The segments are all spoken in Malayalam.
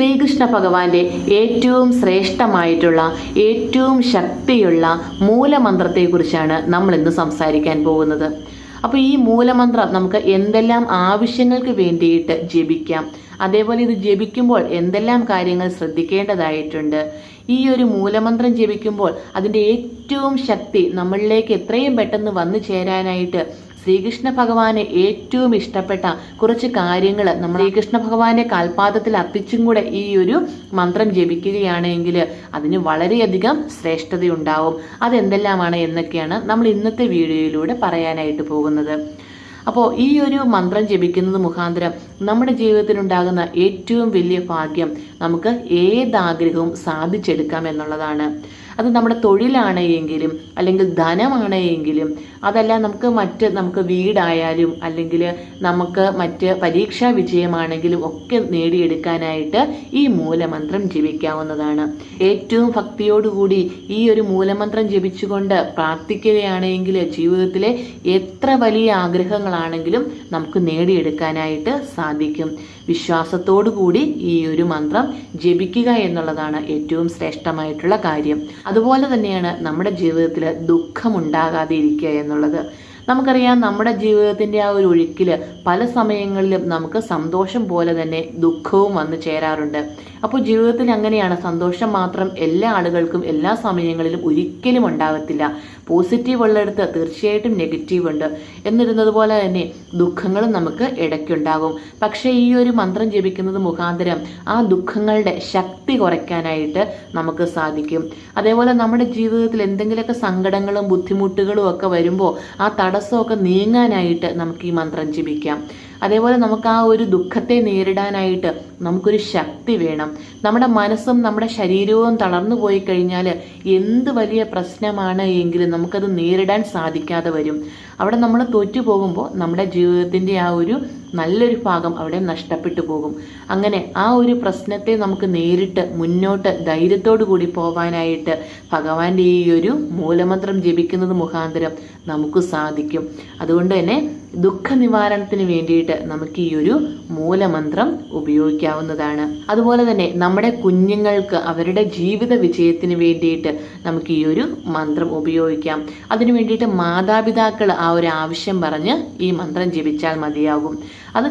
ശ്രീകൃഷ്ണ ഭഗവാന്റെ ഏറ്റവും ശ്രേഷ്ഠമായിട്ടുള്ള ഏറ്റവും ശക്തിയുള്ള മൂലമന്ത്രത്തെക്കുറിച്ചാണ് നമ്മൾ ഇന്ന് സംസാരിക്കാൻ പോകുന്നത്. അപ്പോൾ ഈ മൂലമന്ത്രം നമുക്ക് എന്തെല്ലാം ആവശ്യങ്ങൾക്ക് വേണ്ടിയിട്ട് ജപിക്കാം? അതേപോലെ ഇത് ജപിക്കുമ്പോൾ എന്തെല്ലാം കാര്യങ്ങൾ ശ്രദ്ധിക്കേണ്ടതായിട്ടുണ്ട്? ഈ ഒരു മൂലമന്ത്രം ജപിക്കുമ്പോൾ അതിന്റെ ഏറ്റവും ശക്തി നമ്മളിലേക്ക് എത്രയും പെട്ടെന്ന് വന്നു ചേരാനായിട്ട് ശ്രീകൃഷ്ണ ഭഗവാനെ ഏറ്റവും ഇഷ്ടപ്പെട്ട കുറച്ച് കാര്യങ്ങൾ നമ്മൾ ശ്രീകൃഷ്ണ ഭഗവാന്റെ കാൽപാദത്തിൽ അർപ്പിച്ചും കൂടെ ഈ ഒരു മന്ത്രം ജപിക്കുകയാണെങ്കിൽ അതിന് വളരെയധികം ശ്രേഷ്ഠതയുണ്ടാവും. അതെന്തെല്ലാമാണ് എന്നൊക്കെയാണ് നമ്മൾ ഇന്നത്തെ വീഡിയോയിലൂടെ പറയാനായിട്ട് പോകുന്നത്. അപ്പോൾ ഈ ഒരു മന്ത്രം ജപിക്കുന്നത് മുഖാന്തരം നമ്മുടെ ജീവിതത്തിലുണ്ടാകുന്ന ഏറ്റവും വലിയ ഭാഗ്യം നമുക്ക് ഏതാഗ്രഹവും സാധിച്ചെടുക്കാം എന്നുള്ളതാണ്. അത് നമ്മുടെ തൊഴിലാണെങ്കിലും അല്ലെങ്കിൽ ധനമാണ് എങ്കിലും അതല്ല നമുക്ക് മറ്റ് നമുക്ക് വീടായാലും അല്ലെങ്കിൽ നമുക്ക് മറ്റ് പരീക്ഷാ വിജയമാണെങ്കിലും ഒക്കെ നേടിയെടുക്കാനായിട്ട് ഈ മൂലമന്ത്രം ജപിക്കാവുന്നതാണ്. ഏറ്റവും ഭക്തിയോടുകൂടി ഈ ഒരു മൂലമന്ത്രം ജപിച്ചുകൊണ്ട് പ്രാർത്ഥിക്കുകയാണെങ്കിൽ ജീവിതത്തിലെ എത്ര വലിയ ആഗ്രഹങ്ങളാണെങ്കിലും നമുക്ക് നേടിയെടുക്കാനായിട്ട് സാധിക്കും. കൂടി ഈ ഒരു മന്ത്രം ജപിക്കുക എന്നുള്ളതാണ് ഏറ്റവും ശ്രേഷ്ഠമായിട്ടുള്ള കാര്യം. അതുപോലെ തന്നെയാണ് നമ്മുടെ ജീവിതത്തിൽ ദുഃഖമുണ്ടാകാതെ ഇരിക്കുക എന്നുള്ളത്. നമുക്കറിയാം നമ്മുടെ ജീവിതത്തിന്റെ ആ ഒരു ഒഴുക്കിൽ പല സമയങ്ങളിലും നമുക്ക് സന്തോഷം പോലെ തന്നെ ദുഃഖവും വന്നു ചേരാറുണ്ട്. അപ്പോൾ ജീവിതത്തിൽ അങ്ങനെയാണ് സന്തോഷം മാത്രം എല്ലാ ആളുകൾക്കും എല്ലാ സമയങ്ങളിലും ഒരിക്കലും ഉണ്ടാകത്തില്ല പോസിറ്റീവ് ഉള്ളിടത്ത് തീർച്ചയായിട്ടും നെഗറ്റീവ് ഉണ്ട്. എന്നിരുന്നതുപോലെ തന്നെ ദുഃഖങ്ങളും നമുക്ക് ഇടയ്ക്കുണ്ടാകും. പക്ഷേ ഈ ഒരു മന്ത്രം ജപിക്കുന്നത് മുഖാന്തരം ആ ദുഃഖങ്ങളുടെ ശക്തി കുറയ്ക്കാനായിട്ട് നമുക്ക് സാധിക്കും. അതേപോലെ നമ്മുടെ ജീവിതത്തിൽ എന്തെങ്കിലുമൊക്കെ സങ്കടങ്ങളും ബുദ്ധിമുട്ടുകളും ഒക്കെ വരുമ്പോൾ ആ തടസ്സമൊക്കെ നീങ്ങാനായിട്ട് നമുക്ക് ഈ മന്ത്രം ജപിക്കാം. അതേപോലെ നമുക്ക് ആ ഒരു ദുഃഖത്തെ നേരിടാനായിട്ട് നമുക്കൊരു ശക്തി വേണം. നമ്മുടെ മനസ്സും നമ്മുടെ ശരീരവും തളർന്നു പോയി കഴിഞ്ഞാൽ എന്ത് വലിയ പ്രശ്നമാണ് എങ്കിലും നമുക്കത് നേരിടാൻ സാധിക്കാതെ വരും. അവിടെ നമ്മൾ തോറ്റു പോകുമ്പോൾ നമ്മുടെ ജീവിതത്തിന്റെ ആ ഒരു നല്ലൊരു ഭാഗം അവിടെ നഷ്ടപ്പെട്ടു പോകും. അങ്ങനെ ആ ഒരു പ്രശ്നത്തെ നമുക്ക് നേരിട്ട് മുന്നോട്ട് ധൈര്യത്തോടു കൂടി പോവാനായിട്ട് ഭഗവാന്റെ ഈ ഒരു മൂലമന്ത്രം ജപിക്കുന്നത് മുഖാന്തരം നമുക്ക് സാധിക്കും. അതുകൊണ്ട് തന്നെ ദുഃഖ നിവാരണത്തിന് വേണ്ടിയിട്ട് നമുക്ക് ഈ ഒരു മൂലമന്ത്രം ഉപയോഗിക്കാവുന്നതാണ്. അതുപോലെ തന്നെ നമ്മുടെ കുഞ്ഞുങ്ങൾക്ക് അവരുടെ ജീവിത വിജയത്തിന് വേണ്ടിയിട്ട് നമുക്ക് ഈ ഒരു മന്ത്രം ഉപയോഗിക്കാം. അതിനു വേണ്ടിയിട്ട് മാതാപിതാക്കൾ ആ ഒരു ആവശ്യം പറഞ്ഞ് ഈ മന്ത്രം ജപിച്ചാൽ മതിയാകും. അത്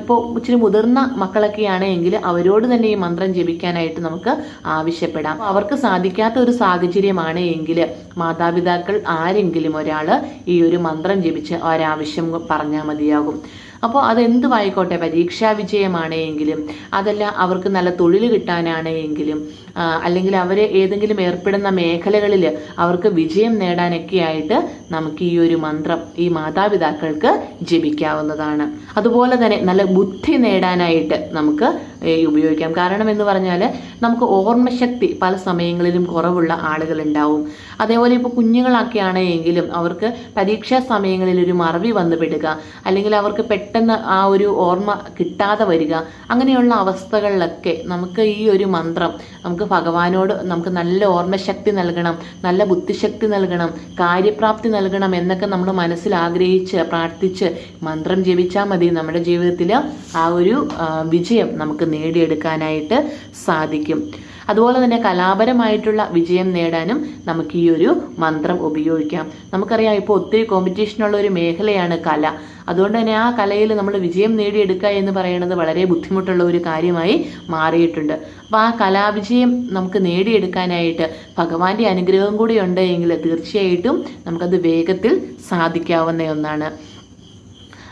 ഇപ്പോൾ ഇച്ചിരി മുതിർന്ന മക്കളൊക്കെ എങ്കിൽ അവരോട് തന്നെ ഈ മന്ത്രം ജപിക്കാനായിട്ട് നമുക്ക് ആവശ്യപ്പെടാം. അവർക്ക് സാധിക്കാത്ത ഒരു സാഹചര്യമാണ് എങ്കിൽ മാതാപിതാക്കൾ ആരെങ്കിലും ഒരാൾ ഈ ഒരു മന്ത്രം ജപിച്ച് ഒരാവശ്യം പറഞ്ഞാൽ മതിയാകും. അപ്പോൾ അതെന്തുമായിക്കോട്ടെ പരീക്ഷാ വിജയമാണെങ്കിലും അതല്ല അവർക്ക് നല്ല തൊഴിൽ കിട്ടാനാണ് എങ്കിലും അല്ലെങ്കിൽ അവർ ഏതെങ്കിലും ഏർപ്പെടുന്ന മേഖലകളിൽ അവർക്ക് വിജയം നേടാനൊക്കെയായിട്ട് നമുക്ക് ഈ ഒരു മന്ത്രം ഈ മാതാപിതാക്കൾക്ക് ജപിക്കാവുന്നതാണ്. അതുപോലെ തന്നെ നല്ല ബുദ്ധി നേടാനായിട്ട് നമുക്ക് ഉപയോഗിക്കാം. കാരണം എന്ന് പറഞ്ഞാൽ നമുക്ക് ഓർമ്മശക്തി പല സമയങ്ങളിലും കുറവുള്ള ആളുകളുണ്ടാവും. അതേപോലെ ഇപ്പോൾ കുഞ്ഞുങ്ങളൊക്കെയാണ് എങ്കിലും അവർക്ക് പരീക്ഷാ സമയങ്ങളിൽ ഒരു മറവി വന്നു പെടുക അല്ലെങ്കിൽ അവർക്ക് പെട്ടെന്ന് ആ ഒരു ഓർമ്മ കിട്ടാതെ വരിക അങ്ങനെയുള്ള അവസ്ഥകളിലൊക്കെ നമുക്ക് ഈ ഒരു മന്ത്രം നമുക്ക് ഭഗവാനോട് നമുക്ക് നല്ല ഓർമ്മശക്തി നൽകണം നല്ല ബുദ്ധിശക്തി നൽകണം കാര്യപ്രാപ്തി നൽകണം എന്നൊക്കെ നമ്മൾ മനസ്സിൽ ആഗ്രഹിച്ച് പ്രാർത്ഥിച്ച് മന്ത്രം ജപിച്ചാൽ മതി. നമ്മുടെ ജീവിതത്തിൽ ആ ഒരു വിജയം നമുക്ക് നേടിയെടുക്കാനായിട്ട് സാധിക്കും. അതുപോലെ തന്നെ കലാപരമായിട്ടുള്ള വിജയം നേടാനും നമുക്ക് ഈ ഒരു മന്ത്രം ഉപയോഗിക്കാം. നമുക്കറിയാം ഇപ്പോൾ ഒത്തിരി കോമ്പറ്റീഷനുള്ള ഒരു മേഖലയാണ് കല. അതുകൊണ്ട് തന്നെ ആ കലയിൽ നമ്മൾ വിജയം നേടിയെടുക്കുക എന്ന് പറയുന്നത് വളരെ ബുദ്ധിമുട്ടുള്ള ഒരു കാര്യമായി മാറിയിട്ടുണ്ട്. അപ്പോൾ ആ കലാവിജയം നമുക്ക് നേടിയെടുക്കാനായിട്ട് ഭഗവാന്റെ അനുഗ്രഹം കൂടി ഉണ്ട് എങ്കിൽ തീർച്ചയായിട്ടും നമുക്കത് വേഗത്തിൽ സാധിക്കാവുന്ന ഒന്നാണ്.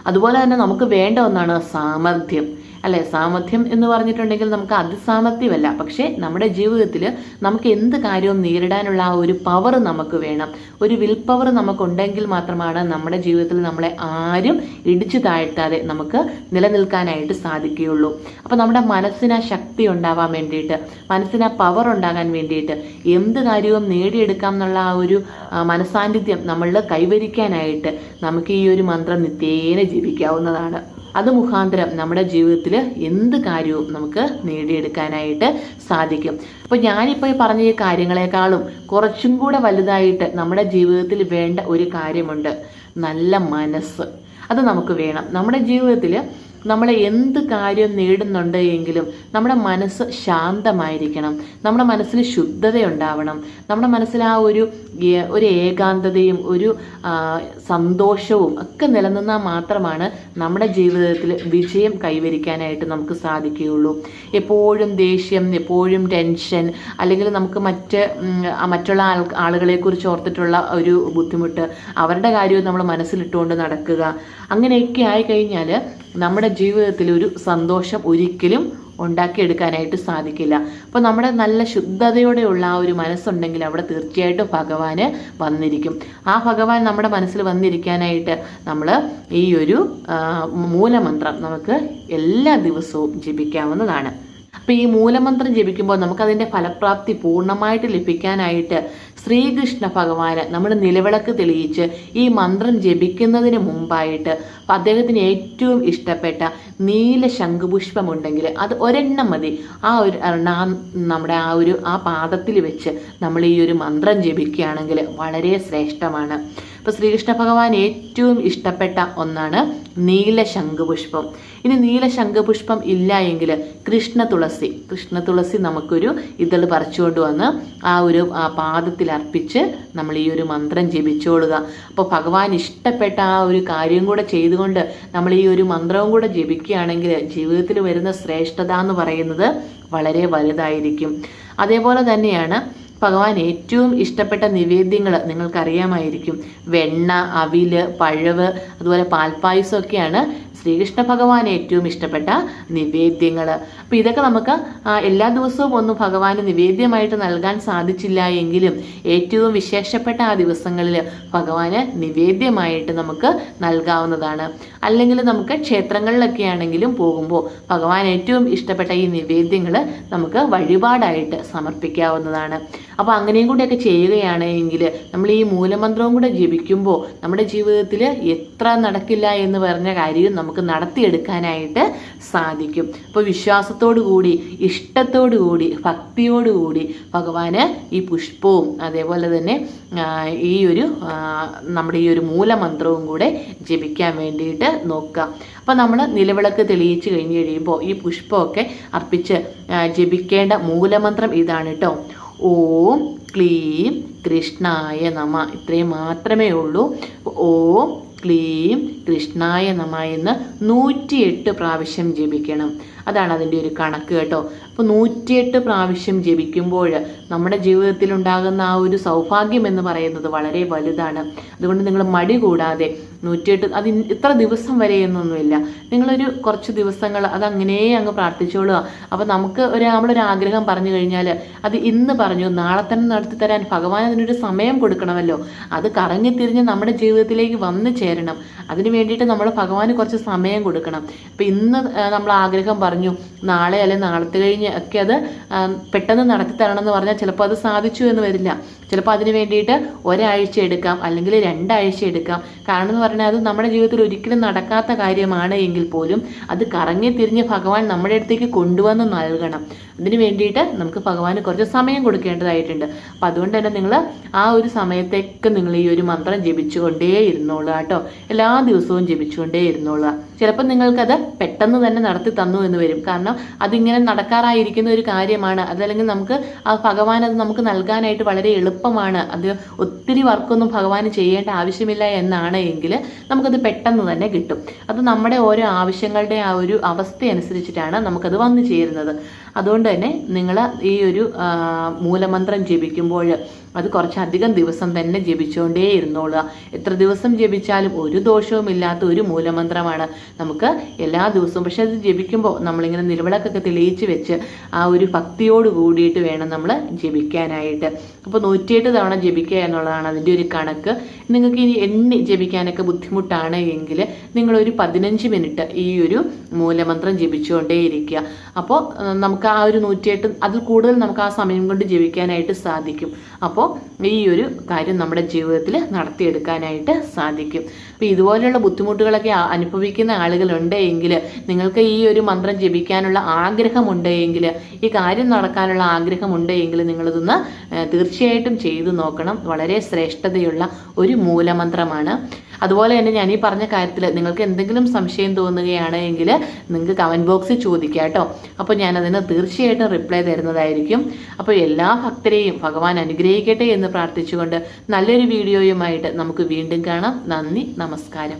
അതുപോലെ തന്നെ നമുക്ക് വേണ്ട ഒന്നാണ് സാമർഥ്യം. അല്ലെ? സാമർഥ്യം എന്ന് പറഞ്ഞിട്ടുണ്ടെങ്കിൽ നമുക്ക് അതിസാമർഥ്യമല്ല. പക്ഷേ നമ്മുടെ ജീവിതത്തിൽ നമുക്ക് എന്ത് കാര്യവും നേരിടാനുള്ള ആ ഒരു പവർ നമുക്ക് വേണം. ഒരു വിൽ പവർ നമുക്കുണ്ടെങ്കിൽ മാത്രമാണ് നമ്മുടെ ജീവിതത്തിൽ നമ്മളെ ആരും ഇടിച്ചു താഴ്ത്താതെ നമുക്ക് നിലനിൽക്കാനായിട്ട് സാധിക്കുകയുള്ളൂ. അപ്പോൾ നമ്മുടെ മനസ്സിന് ആ ശക്തി ഉണ്ടാവാൻ വേണ്ടിയിട്ട് മനസ്സിന് ആ പവർ ഉണ്ടാകാൻ വേണ്ടിയിട്ട് എന്ത് കാര്യവും നേടിയെടുക്കാം എന്നുള്ള ആ ഒരു മനസാന്നിധ്യം നമ്മളിൽ കൈവരിക്കാനായിട്ട് നമുക്ക് ഈ ഒരു മന്ത്രം നിത്യേന ജീവിക്കാവുന്നതാണ്. അത് മുഖാന്തരം നമ്മുടെ ജീവിതത്തിൽ എന്ത് കാര്യവും നമുക്ക് നേടിയെടുക്കാനായിട്ട് സാധിക്കും. അപ്പോൾ ഞാനിപ്പോൾ പറഞ്ഞ ഈ കാര്യങ്ങളെക്കാളും കുറച്ചും കൂടെ വലുതായിട്ട് നമ്മുടെ ജീവിതത്തിൽ വേണ്ട ഒരു കാര്യമുണ്ട്. നല്ല മനസ്സ്. അത് നമുക്ക് വേണം. നമ്മുടെ ജീവിതത്തിൽ നമ്മൾ എന്ത് കാര്യം നേടുന്നുണ്ട് എങ്കിലും നമ്മുടെ മനസ്സ് ശാന്തമായിരിക്കണം. നമ്മുടെ മനസ്സിൽ ശുദ്ധത ഉണ്ടാവണം നമ്മുടെ മനസ്സിൽ ആ ഒരു ഒരു ഏകാന്തതയും ഒരു സന്തോഷവും ഒക്കെ നിലനിന്നാൽ മാത്രമാണ് നമ്മുടെ ജീവിതത്തിൽ വിജയം കൈവരിക്കാനായിട്ട് നമുക്ക് സാധിക്കുകയുള്ളൂ. എപ്പോഴും ദേഷ്യം എപ്പോഴും ടെൻഷൻ അല്ലെങ്കിൽ നമുക്ക് മറ്റ് മറ്റുള്ള ആൾ ആളുകളെക്കുറിച്ച് ഓർത്തിട്ടുള്ള ഒരു ബുദ്ധിമുട്ട് അവരുടെ കാര്യവും നമ്മൾ മനസ്സിലിട്ടുകൊണ്ട് നടക്കുക. അങ്ങനെയൊക്കെ ആയി കഴിഞ്ഞാൽ നമ്മുടെ ജീവിതത്തിൽ ഒരു സന്തോഷം ഒരിക്കലും ഉണ്ടാക്കിയെടുക്കാനായിട്ട് സാധിക്കില്ല. അപ്പോൾ നമ്മുടെ നല്ല ശുദ്ധതയോടെയുള്ള ആ ഒരു മനസ്സുണ്ടെങ്കിൽ അവിടെ തീർച്ചയായിട്ടും ഭഗവാന് വന്നിരിക്കും. ആ ഭഗവാൻ നമ്മുടെ മനസ്സിൽ വന്നിരിക്കാനായിട്ട് നമ്മൾ ഈ ഒരു മൂലമന്ത്രം നമുക്ക് എല്ലാ ദിവസവും ജപിക്കാവുന്നതാണ്. അപ്പോൾ ഈ മൂലമന്ത്രം ജപിക്കുമ്പോൾ നമുക്കതിന്റെ ഫലപ്രാപ്തി പൂർണമായിട്ട് ലഭിക്കാനായിട്ട് ശ്രീകൃഷ്ണ ഭഗവാന് നമ്മുടെ നിലവിളക്ക് തെളിയിച്ച് ഈ മന്ത്രം ജപിക്കുന്നതിന് മുമ്പായിട്ട് അപ്പം അദ്ദേഹത്തിന് ഏറ്റവും ഇഷ്ടപ്പെട്ട നീല ശംഖുപുഷ്പമുണ്ടെങ്കിൽ അത് ഒരെണ്ണം മതി. ആ ഒരു നമ്മുടെ ആ ഒരു ആ പാദത്തിൽ വെച്ച് നമ്മൾ ഈ ഒരു മന്ത്രം ജപിക്കുകയാണെങ്കിൽ വളരെ ശ്രേഷ്ഠമാണ്. ഇപ്പോൾ ശ്രീകൃഷ്ണ ഭഗവാൻ ഏറ്റവും ഇഷ്ടപ്പെട്ട ഒന്നാണ് നീല ശംഖുപുഷ്പം ഇനി നീല ശംഖുപുഷ്പം ഇല്ല എങ്കിൽ കൃഷ്ണ തുളസി. കൃഷ്ണ തുളസി നമുക്കൊരു ഇതൾ പറിച്ചുകൊണ്ട് വന്ന് ആ ഒരു പാദത്തിൽ അർപ്പിച്ച് നമ്മൾ ഈ ഒരു മന്ത്രം ജപിച്ചോളുക അപ്പോൾ ഭഗവാൻ ഇഷ്ടപ്പെട്ട ആ ഒരു കാര്യം കൂടെ ചെയ്തുകൊണ്ട് നമ്മൾ ഈ ഒരു മന്ത്രവും കൂടെ ജപിക്കുകയാണെങ്കിൽ ജീവിതത്തിൽ വരുന്ന ശ്രേഷ്ഠത എന്ന് പറയുന്നത് വളരെ വലുതായിരിക്കും. അതേപോലെ തന്നെയാണ് ഭഗവാൻ ഏറ്റവും ഇഷ്ടപ്പെട്ട നിവേദ്യങ്ങൾ നിങ്ങൾക്കറിയാമായിരിക്കും. വെണ്ണ അവിൽ പഴവ് അതുപോലെ പാൽപ്പായസമൊക്കെയാണ് ശ്രീകൃഷ്ണ ഭഗവാൻ ഏറ്റവും ഇഷ്ടപ്പെട്ട നിവേദ്യങ്ങൾ അപ്പം ഇതൊക്കെ നമുക്ക് എല്ലാ ദിവസവും ഒന്നും ഭഗവാന് നിവേദ്യമായിട്ട് നൽകാൻ സാധിച്ചില്ല എങ്കിലും ഏറ്റവും വിശേഷപ്പെട്ട ആ ദിവസങ്ങളിൽ ഭഗവാന് നിവേദ്യമായിട്ട് നമുക്ക് നൽകാവുന്നതാണ്. അല്ലെങ്കിൽ നമുക്ക് ക്ഷേത്രങ്ങളിലൊക്കെ ആണെങ്കിലും പോകുമ്പോൾ ഭഗവാൻ ഏറ്റവും ഇഷ്ടപ്പെട്ട ഈ നിവേദ്യങ്ങൾ നമുക്ക് വഴിപാടായിട്ട് സമർപ്പിക്കാവുന്നതാണ്. അപ്പോൾ അങ്ങനെയും കൂടെയൊക്കെ ചെയ്യുകയാണെങ്കിൽ നമ്മൾ ഈ മൂലമന്ത്രവും കൂടെ ജപിക്കുമ്പോൾ നമ്മുടെ ജീവിതത്തിൽ എത്ര നടക്കില്ല എന്ന് പറഞ്ഞ കാര്യം നമുക്ക് നടത്തിയെടുക്കാനായിട്ട് സാധിക്കും. അപ്പോൾ വിശ്വാസത്തോടു കൂടി ഇഷ്ടത്തോടു കൂടി ഭക്തിയോടു കൂടി ഭഗവാന് ഈ പുഷ്പവും അതേപോലെ തന്നെ ഈ ഒരു നമ്മുടെ ഈ ഒരു മൂലമന്ത്രവും കൂടെ ജപിക്കാൻ വേണ്ടിയിട്ട് നോക്കുക. അപ്പോൾ നമ്മൾ നിലവിളക്ക് തെളിയിച്ച് കഴിഞ്ഞ് കഴിയുമ്പോൾ ഈ പുഷ്പമൊക്കെ അർപ്പിച്ച് ജപിക്കേണ്ട മൂലമന്ത്രം ഇതാണ് കേട്ടോ ഓം ക്ലീം കൃഷ്ണായ നമ. ഇത്രയും മാത്രമേ ഉള്ളൂ. ഓം ക്ലീം കൃഷ്ണായ നമ എന്ന് നൂറ്റിയെട്ട് പ്രാവശ്യം ജപിക്കണം. അതാണ് അതിന്റെ ഒരു കണക്ക് കേട്ടോ. അപ്പോൾ നൂറ്റിയെട്ട് പ്രാവശ്യം ജപിക്കുമ്പോൾ നമ്മുടെ ജീവിതത്തിൽ ഉണ്ടാകുന്ന ആ ഒരു സൗഭാഗ്യം എന്ന് പറയുന്നത് വളരെ വലുതാണ്. അതുകൊണ്ട് നിങ്ങൾ മടി കൂടാതെ നൂറ്റിയെട്ട് അത് ഇത്ര ദിവസം വരെ എന്നൊന്നുമില്ല. നിങ്ങളൊരു കുറച്ച് ദിവസങ്ങൾ അത് അങ്ങനെ അങ്ങ് പ്രാർത്ഥിച്ചോളുക. അപ്പോൾ നമുക്ക് ഒരു നമ്മളൊരു ആഗ്രഹം പറഞ്ഞു കഴിഞ്ഞാൽ അത് ഇന്ന് പറഞ്ഞു നാളെ തന്നെ നടത്തി തരാൻ ഭഗവാൻ അതിനൊരു സമയം കൊടുക്കണമല്ലോ. അത് കറങ്ങി തിരിഞ്ഞ് നമ്മുടെ ജീവിതത്തിലേക്ക് വന്നു ചേരണം. അതിന് വേണ്ടിയിട്ട് നമ്മൾ ഭഗവാന് കുറച്ച് സമയം കൊടുക്കണം. അപ്പം ഇന്ന് നമ്മൾ ആഗ്രഹം പറഞ്ഞു നാളെ അല്ലെങ്കിൽ നാളത്തെ കഴിഞ്ഞ് ഒക്കെ അത് പെട്ടെന്ന് നടത്തി തരണം എന്ന് പറഞ്ഞാൽ ചിലപ്പോൾ അത് സാധിച്ചു എന്ന് വരില്ല. ചിലപ്പോൾ അതിന് വേണ്ടിയിട്ട് ഒരാഴ്ച എടുക്കാം അല്ലെങ്കിൽ രണ്ടാഴ്ച എടുക്കാം. കാരണം എന്ന് പറഞ്ഞാൽ അത് നമ്മുടെ ജീവിതത്തിൽ ഒരിക്കലും നടക്കാത്ത കാര്യമാണ് എങ്കിൽ പോലും അത് കറങ്ങി തിരിഞ്ഞ് ഭഗവാൻ നമ്മുടെ അടുത്തേക്ക് കൊണ്ടുവന്ന് നൽകണം. അതിന് വേണ്ടിയിട്ട് നമുക്ക് ഭഗവാന് കുറച്ച് സമയം കൊടുക്കേണ്ടതായിട്ടുണ്ട്. അപ്പം അതുകൊണ്ട് തന്നെ നിങ്ങൾ ആ ഒരു സമയത്തേക്ക് നിങ്ങൾ ഈ ഒരു മന്ത്രം ജപിച്ചുകൊണ്ടേ ഇരുന്നോളുക കേട്ടോ. എല്ലാ ദിവസവും ജപിച്ചുകൊണ്ടേ ഇരുന്നോളുക ചിലപ്പോൾ നിങ്ങൾക്കത് പെട്ടെന്ന് തന്നെ നടത്തി തന്നു എന്ന് വരും. കാരണം അതിങ്ങനെ നടക്കാറായിരിക്കുന്ന ഒരു കാര്യമാണ്. അതല്ലെങ്കിൽ നമുക്ക് ആ ഭഗവാൻ അത് നമുക്ക് നൽകാനായിട്ട് വളരെ എളുപ്പമാണ്. അത് ഒത്തിരി വർക്കൊന്നും ഭഗവാന് ചെയ്യേണ്ട ആവശ്യമില്ല എന്നാണ് എങ്കിൽ നമുക്കത് പെട്ടെന്ന് തന്നെ കിട്ടും. അത് നമ്മുടെ ഓരോ ആവശ്യങ്ങളുടെ ആ ഒരു അവസ്ഥ അനുസരിച്ചിട്ടാണ് നമുക്കത് വന്നു ചേരുന്നത്. അതുകൊണ്ട് തന്നെ നിങ്ങൾ ഈ ഒരു മൂലമന്ത്രം ജപിക്കുമ്പോൾ അത് കുറച്ചധികം ദിവസം തന്നെ ജപിച്ചുകൊണ്ടേ ഇരുന്നോളുക എത്ര ദിവസം ജപിച്ചാലും ഒരു ദോഷവുമില്ലാത്ത ഒരു മൂലമന്ത്രമാണ് നമുക്ക് എല്ലാ ദിവസവും. പക്ഷെ അത് ജപിക്കുമ്പോൾ നമ്മളിങ്ങനെ നിലവിളക്കൊക്കെ തെളിയിച്ച് വെച്ച് ആ ഒരു ഭക്തിയോട് കൂടിയിട്ട് വേണം നമ്മൾ ജപിക്കാനായിട്ട്. അപ്പോൾ നൂറ്റിയെട്ട് തവണ ജപിക്കുക എന്നുള്ളതാണ് അതിന്റെ ഒരു കണക്ക്. നിങ്ങൾക്ക് ഇനി എണ്ണി ജപിക്കാനൊക്കെ ബുദ്ധിമുട്ടാണ് എങ്കിൽ നിങ്ങളൊരു പതിനഞ്ച് മിനിറ്റ് ഈ ഒരു മൂലമന്ത്രം ജപിച്ചുകൊണ്ടേ ജപിച്ചുകൊണ്ടേയിരിക്കുക. അപ്പോൾ ഏഹ്, നമുക്ക് ആ ഒരു നൂറ്റിയെട്ട് അതിൽ കൂടുതൽ നമുക്ക് ആ സമയം കൊണ്ട് ജീവിക്കാനായിട്ട് സാധിക്കും. അപ്പോൾ ഈ ഒരു കാര്യം നമ്മുടെ ജീവിതത്തിൽ നടത്തിയെടുക്കാനായിട്ട് സാധിക്കും. അപ്പോൾ ഇതുപോലെയുള്ള ബുദ്ധിമുട്ടുകളൊക്കെ അനുഭവിക്കുന്ന ആളുകളുണ്ട് എങ്കിൽ നിങ്ങൾക്ക് ഈ ഒരു മന്ത്രം ജപിക്കാനുള്ള ആഗ്രഹമുണ്ട് എങ്കിൽ ഈ കാര്യം നടക്കാനുള്ള ആഗ്രഹമുണ്ട് എങ്കിൽ നിങ്ങളിതൊന്ന് തീർച്ചയായിട്ടും ചെയ്തു നോക്കണം. വളരെ ശ്രേഷ്ഠതയുള്ള ഒരു മൂലമന്ത്രമാണ്. അതുപോലെ തന്നെ ഞാൻ ഈ പറഞ്ഞ കാര്യത്തിൽ നിങ്ങൾക്ക് എന്തെങ്കിലും സംശയം തോന്നുകയാണെങ്കിൽ നിങ്ങൾക്ക് കമന്റ് ബോക്സിൽ ചോദിക്കാം കേട്ടോ. അപ്പോൾ ഞാനതിന് തീർച്ചയായിട്ടും റിപ്ലൈ തരുന്നതായിരിക്കും. അപ്പോൾ എല്ലാ ഭക്തരെയും ഭഗവാൻ അനുഗ്രഹിക്കട്ടെ എന്ന് പ്രാർത്ഥിച്ചുകൊണ്ട് നല്ലൊരു വീഡിയോയുമായിട്ട് നമുക്ക് വീണ്ടും കാണാം. നന്ദി നമസ്കാരം.